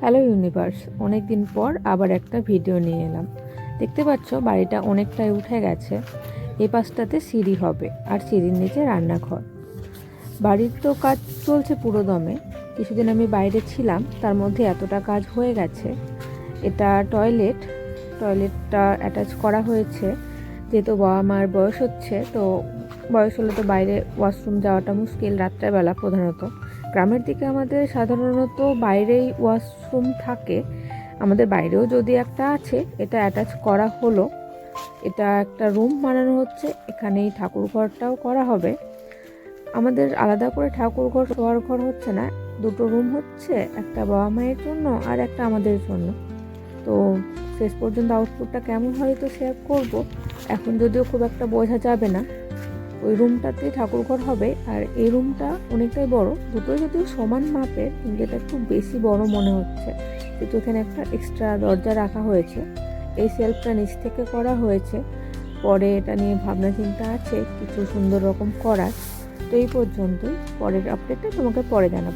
Hello universe অনেক দিন পর আবার একটা ভিডিও নিয়ে এলাম। দেখতে পাচ্ছ, বাড়িটা অনেকটাই উঠে গেছে। এই পাশটাতে সিঁড়ি হবে আর সিঁড়ির নিচে রান্নাঘর। বাড়ির তো কাজ চলছে পুরো দমে কিছুদিন আমি বাইরে ছিলাম, তার মধ্যে এতটা কাজ হয়ে গেছে। এটা টয়লেট টয়লেটটা অ্যাটাচ করা হয়েছে। যেহেতু বাবা মার বয়স হচ্ছে, তো বয়স হলে তো বাইরে ওয়াশরুম যাওয়াটা মুশকিল রাত্রেবেলা প্রধানত। গ্রামের দিকে আমাদের সাধারণত বাইরেই ওয়াশরুম থাকে। আমাদের বাইরেও যদি একটা আছে, এটা অ্যাটাচ করা হলো। এটা একটা রুম বানানো হচ্ছে, এখানেই ঠাকুর ঘরটাও করা হবে। আমাদের আলাদা করে ঠাকুর ঘর শোয়ার ঘর হচ্ছে না, দুটো রুম হচ্ছে, একটা বাবা মায়ের জন্য আর একটা আমাদের জন্য। তো শেষ পর্যন্ত আউটপুটটা কেমন হয় তো শেয়ার করব। এখন যদিও খুব একটা বোঝা যাবে না ওই রুমটাতে ঠাকুর ঘর হবে আর এই রুমটা অনেকটাই বড়, দুটোই যদিও সমান মাপের কিন্তু এটা একটু বেশি বড় মনে হচ্ছে। কিন্তু এখানে একটা এক্সট্রা দরজা রাখা হয়েছে, এই সেলফটা নিচ থেকে করা হয়েছে। পরে এটা নিয়ে ভাবনা চিন্তা আছে, কিছু সুন্দর রকম করার। তো এই পর্যন্তই, পরের আপডেটটা তোমাকে পরে জানাব।